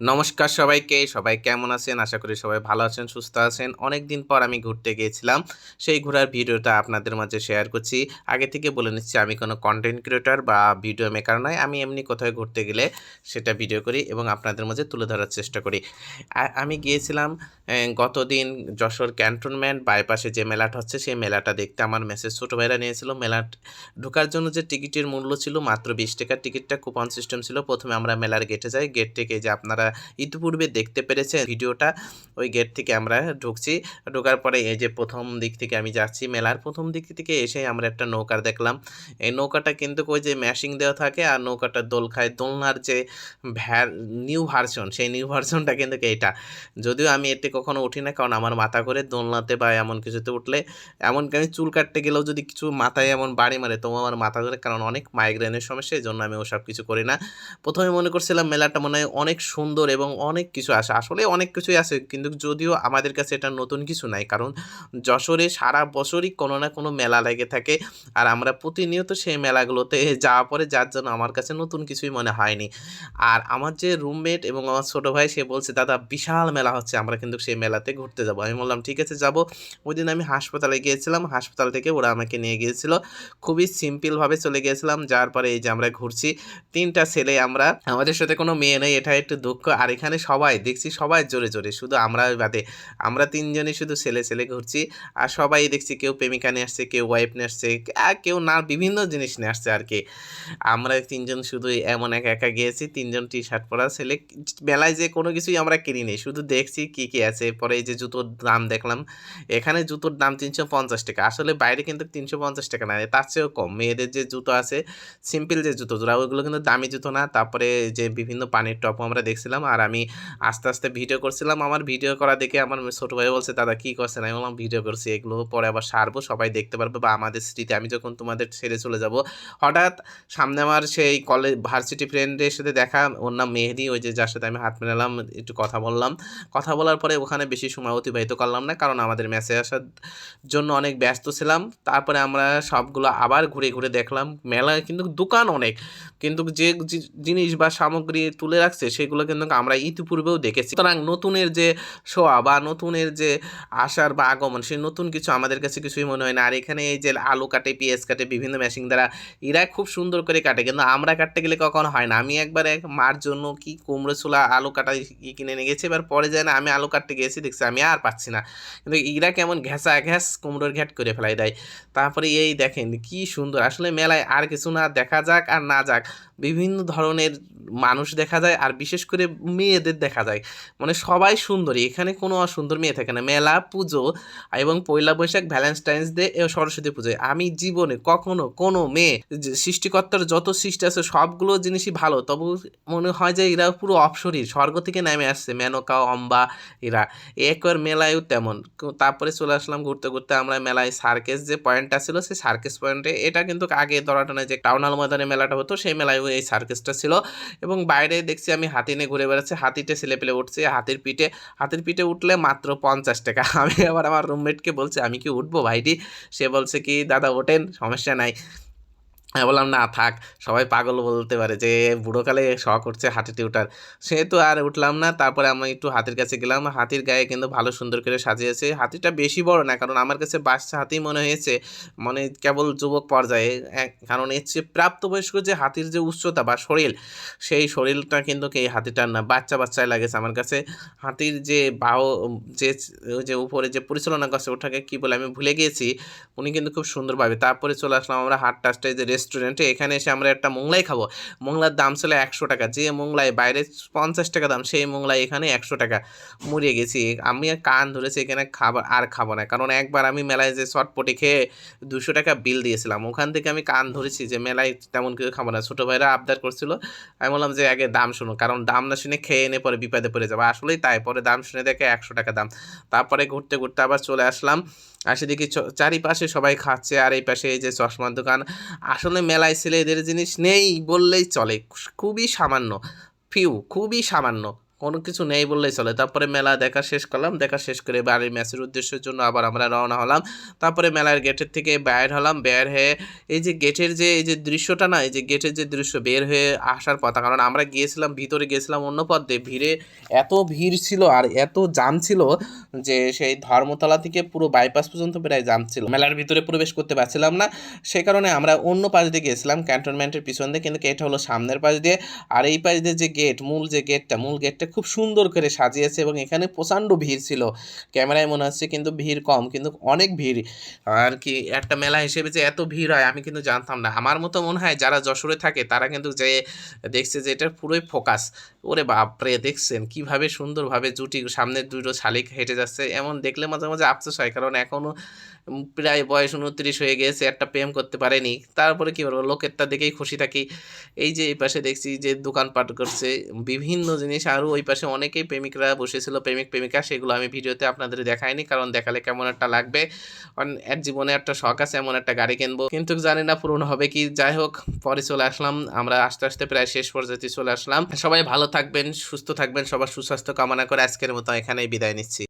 নমস্কার সবাইকে, সবাই কেমন আছেন? আশা করি সবাই ভালো আছেন, সুস্থ আছেন। অনেক দিন পর আমি ঘুরতে গিয়েছিলাম। সেই ঘোরার ভিডিওটা আপনাদের মাঝে শেয়ার করছি। আগে থেকে বলে নিচ্ছি, আমি কোনো কন্টেন্ট ক্রিয়েটর বা ভিডিও মেকার নয়। আমি এমনি কোথাও ঘুরতে গেলে সেটা ভিডিও করি এবং আপনাদের মাঝে তুলে ধরার চেষ্টা করি। আমি গিয়েছিলাম গতদিন যশোর ক্যান্টনমেন্ট বাইপাসে যে মেলাটা হচ্ছে, সেই মেলাটা দেখতে আমার মেসেজ ছোটো ভাইরা নিয়েছিল। মেলা ঢোকার জন্য যে টিকিটের মূল্য ছিল মাত্র বিশ টাকার টিকিটটা কুপন সিস্টেম ছিল। প্রথমে আমরা মেলার গেটে যাই। গেট থেকে যে আপনারা ইতিপূর্বে দেখতে পেরেছেন ভিডিওটা। ওই গেট থেকে আমরা ঢুকছি। ঢোকার পরে এই যে প্রথম দিক থেকে আমি যাচ্ছি মেলার প্রথম দিক থেকে এসে আমরা একটা নৌকার দেখলাম। এই নৌকাটা কিন্তু ওই যে ম্যাশিং দেওয়া থাকে আর নৌকাটা দোল খায়। দোলনার যে ভ্যার, নিউ ভার্সন, সেই নিউ ভার্সনটা কিন্তু এইটা। যদিও আমি এতে কখনো উঠি না, কারণ আমার মাথা করে দোলনাতে বা এমন কিছুতে উঠলে। এমনকি আমি চুল কাটতে গেলেও যদি কিছু মাথায় এমন বাড়ি মারে তো আমার মাথা ধরে কারণ অনেক মাইগ্রেনের সমস্যা, এই জন্য আমি ওসব কিছু করি না। প্রথমে মনে করছিলাম মেলাটা মনে হয় অনেক সুন্দর এবং অনেক কিছু আসে। আসলে অনেক কিছুই আছে কিন্তু যদিও আমাদের কাছে এটা নতুন কিছু নাই, কারণ যশোরে সারা বছরই কোনো না কোনো মেলা লেগে থাকে আর আমরা প্রতিনিয়ত সেই মেলাগুলোতে যাওয়া পরে যার জন্য আমার কাছে নতুন কিছুই মনে হয়নি। আর আমার যে রুমমেট এবং আমার ছোটো ভাই, সে বলছে, দাদা, বিশাল মেলা হচ্ছে, আমরা কিন্তু সেই মেলাতে ঘুরতে যাব। আমি বললাম, ঠিক আছে, যাব। ওই দিন আমি হাসপাতালে গিয়েছিলাম, হাসপাতাল থেকে ওরা আমাকে নিয়ে গিয়েছিল। খুবই সিম্পলভাবে চলে গিয়েছিলাম যার পরে এই যে আমরা ঘুরছি, তিনটা ছেলে আমরা, আমাদের সাথে কোনো মেয়ে নেই, এটা একটু দুঃখ আর এখানে সবাই, দেখছি সবাই জোরে জোরে, শুধু আমরা বাদে, আমরা তিনজনই শুধু ছেলে ছেলে ঘুরছি, আর সবাই দেখছি কেউ প্রেমিকা নিয়ে আসছে, কেউ ওয়াইফ নিয়ে আসছে আর কেউ না, বিভিন্ন জিনিস নিয়ে আসছে আর কি। আমরা তিনজন শুধু এমন একা একা গিয়েছি, তিনজন টি শার্ট পরা ছেলে মেলায় যে কোনো কিছুই আমরা কিনি কিনিনি, শুধু দেখছি কি কি আছে, পরে এই যে জুতোর দাম দেখলাম, এখানে জুতোর দাম তিনশো পঞ্চাশ টাকা, আসলে বাইরে কিন্তু তিনশো পঞ্চাশ টাকা না, তার চেয়েও কম, মেয়েদের যে জুতো আছে সিম্পল যে জুতো জোড়া ওইগুলো কিন্তু দামি জুতো না, তারপরে যে বিভিন্ন পানির টপও আমরা দেখছিলাম আর আমি আস্তে আস্তে ভিডিও করছিলাম। আমার ভিডিও করা দেখে আমার ছোটো ভাই বলছে, দাদা, কী করছেন? আমি বললাম ভিডিও করছি এগুলো, পরে আবার সারবো, সবাই দেখতে পারবে বা আমাদের স্মৃতি। আমি যখন তোমাদের ছেড়ে চলে যাব। হঠাৎ সামনে আমার সেই কলেজ ভার্সিটি ফ্রেন্ডের সাথে দেখা, ওর নাম মেহেদি, ওই যে যার সাথে আমি হাত মেলালাম, একটু কথা বললাম। কথা বলার পরে ওখানে বেশি সময় অতিবাহিত করলাম না, কারণ আমাদের ম্যাচে আসার জন্য অনেক ব্যস্ত ছিলাম। তারপরে আমরা সবগুলো আবার ঘুরে ঘুরে দেখলাম। মেলায় কিন্তু দোকান অনেক, কিন্তু যে জিনিস বা সামগ্রী তুলে রাখছে, সেগুলো কিন্তু আমরা ইতিপূর্বেও দেখেছি। সুতরাং নতুনের যে শোয়া বা নতুনের যে আসার বা আগমন, সেই নতুন কিছু আমাদের কাছে কিছুই মনে হয় না। আর এখানে এই যে আলু কাটে, পেঁয়াজ কাটে, বিভিন্ন মেশিন দ্বারা এরা খুব সুন্দর করে কাটে। কিন্তু আমরা কাটতে গেলে কখনো হয় না। আমি একবার এক মার জন্য কি কুমড়ো, ছোলা, আলু কাটা কিনে নিয়ে গেছি। এবার পরে যায় না, আমি আলু কাটতে গেছি দেখছি আমি আর পাচ্ছি না। কিন্তু এরা কেমন ঘেঁষা ঘ্যাস কুমড়োর ঘ্যাট করে ফেলাই দেয়। তারপরে এই দেখেন কি সুন্দর। আসলে মেলায় আর কিছু না দেখা যাক আর না যাক। বিভিন্ন ধরনের মানুষ দেখা যায়। আর বিশেষ করে মেয়েদের দেখা যায়। মানে সবাই সুন্দরী, এখানে কোনো অসুন্দর মেয়ে থাকে না। মেলা, পুজো এবং পয়লা বৈশাখ ভ্যালেন্টাইন্স ডে সরস্বতী পুজোয় আমি জীবনে কখনো কোনো মেয়ে সৃষ্টিকর্তার যত সৃষ্টি আছে, সবগুলো জিনিসই ভালো। তবু মনে হয় যে এরা পুরো অপসরী। স্বর্গ থেকে নেমে আসছে, মেনকা, অম্বা, এরা। একবার মেলায়ও তেমন। তারপরে চলে আসলাম ঘুরতে ঘুরতে আমরা মেলায় সার্কেস যে পয়েন্টটা ছিল, সেই সার্কেস পয়েন্টে এটা কিন্তু আগে ধরাটানে যে টাউনাল ময়দানে মেলাটা হতো, সেই মেলায়ও এই সার্কেসটা ছিল। এবং বাইরে দেখছি আমি হাতি নিয়ে ঘুরে বেড়াচ্ছি হাতিতে ছেলে পেলে উঠছে, হাতির পিঠে হাতির পিঠে উঠলে মাত্র পঞ্চাশ টাকা। আমি আবার আমার রুমমেটকে বলছি, আমি কি উঠবো ভাইটি? সে বলছে কি, দাদা ওঠেন, সমস্যা নাই। আমি বললাম, না, থাক, সবাই পাগল বলতে পারে যে বুড়োকালে শখ করছে হাতিতে ওঠার। সেহেতু আর উঠলাম না, তারপরে আমি একটু হাতির কাছে গেলাম। হাতির গায়ে কিন্তু ভালো সুন্দর করে সাজিয়েছে। হাতিটা বেশি বড় না, কারণ আমার কাছে বাচ্চা হাতি মনে হয়েছে মানে কেবল যুবক পর্যায়ে। কারণ এর চেয়ে প্রাপ্তবয়স্ক যে হাতির যে উচ্চতা বা শরীর, সেই শরীরটা কিন্তু এই হাতিটার না, বাচ্চা বাচ্চায় লাগেছে আমার কাছে। হাতির যে বাহু, যে যে উপরে যে পরিচালনা করছে, ওটাকে কী বলে আমি ভুলে গিয়েছি, উনি কিন্তু খুব সুন্দরভাবে, তারপরে চলে আসলাম আমরা হাট টাস্টে যে রেস্টুরেন্টে এখানে এসে আমরা একটা মোংলাই খাব। মোংলার দাম ছিল একশো টাকা। যে মোংলাই বাইরে পঞ্চাশ টাকা দাম, সেই মোংলাই এখানে একশো টাকা। মরিয়ে গেছি। আমি কান ধরেছি এখানে খাবার আর খাব না। কারণ একবার আমি মেলায় যে চটপটি খেয়ে দুশো টাকা বিল দিয়েছিলাম। ওখান থেকে আমি কান ধরেছি যে মেলায় তেমন কিছু খাব না। ছোটো ভাইরা আবদার করছিল। আমি বললাম যে, আগে দাম শুনো। কারণ দাম না শুনে খেয়ে এনে পরে বিপদে পড়ে যাব। আসলেই তাই। পরে দাম শুনে দেখে একশো টাকা দাম। তারপরে ঘুরতে ঘুরতে আবার চলে আসলাম। আসে দেখি চারিপাশে সবাই খাচ্ছে। আর এই পাশে এই যে চশমার দোকান। আসলে মেলায় ছেলেদের জিনিস নেই বললেই চলে। খুবই সামান্য। ফিউ খুবই সামান্য। কোনো কিছু নেই বললেই চলে। তারপরে মেলা দেখা শেষ করলাম। দেখা শেষ করে বাড়ির ম্যাচের উদ্দেশ্যের জন্য আবার আমরা রওনা হলাম। তারপরে মেলার গেটের থেকে বের হলাম। বের হয়ে এই যে গেটের যে, এই যে দৃশ্যটা না, এই যে গেটের যে দৃশ্য বের হয়ে আসার কথা, কারণ আমরা গিয়েছিলাম, ভিতরে গিয়েছিলাম অন্য পথ। দিয়ে ভিড়ে এত ভিড় ছিল আর এত জাম ছিল যে সেই ধর্মতলা থেকে পুরো বাইপাস পর্যন্ত প্রায় জাম ছিল। মেলার ভিতরে প্রবেশ করতে পারছিলাম না। সে কারণে আমরা অন্য পাশ দিয়ে গিয়েছিলাম ক্যান্টনমেন্টের পিছন দিয়ে। কিন্তু এটা হলো সামনের পাশ দিয়ে। আর এই পাশ দিয়ে যে গেট মূল যে গেটটা মূল গেটটা খুব সুন্দর করে সাজিয়েছে এবং এখানে প্রচণ্ড ভিড় ছিল। ক্যামেরায় মনে হচ্ছে কিন্তু ভিড় কম, কিন্তু অনেক ভিড়। আর কি একটা মেলা হিসেবে যে এত ভিড় হয়, আমি কিন্তু জানতাম না। আমার মতো মনে হয় যারা যশোরে থাকে, তারা কিন্তু যে দেখছে যে এটা পুরোই ফোকাস। ওরে বাপরে, দেখছেন কীভাবে সুন্দরভাবে জুটি সামনের দুটো শালিক হেঁটে যাচ্ছে। এমন দেখলে মাঝে মাঝে আফসোস হয়, কারণ এখনও প্রায় বয়স উনত্রিশ হয়ে গেছে, একটা প্রেম করতে পারেনি। তারপরে কি বলব, লোকেরটা দেখেই খুশি থাকি। এই যে এই পাশে দেখছি যে দোকানপাট করছে, বিভিন্ন জিনিস আরও ওই পাশে অনেকেই প্রেমিকরা বসেছিল, প্রেমিক, প্রেমিকা, সেগুলো আমি ভিডিওতে আপনাদের দেখাইনি, কারণ দেখালে কেমন একটা লাগবে। কারণ এর জীবনে একটা শখ আছে, এমন একটা গাড়ি কিনবো। কিন্তু জানি না পূরণ হবে কি, যাই হোক, পরে চলে আসলাম, আমরা আস্তে আস্তে প্রায় শেষ পর্যায়ে চলে আসলাম। সবাই ভালো থাকবেন, সুস্থ থাকবেন, সবার সুস্বাস্থ্য কামনা করে আজকের মতো এখানেই বিদায় নিচ্ছি।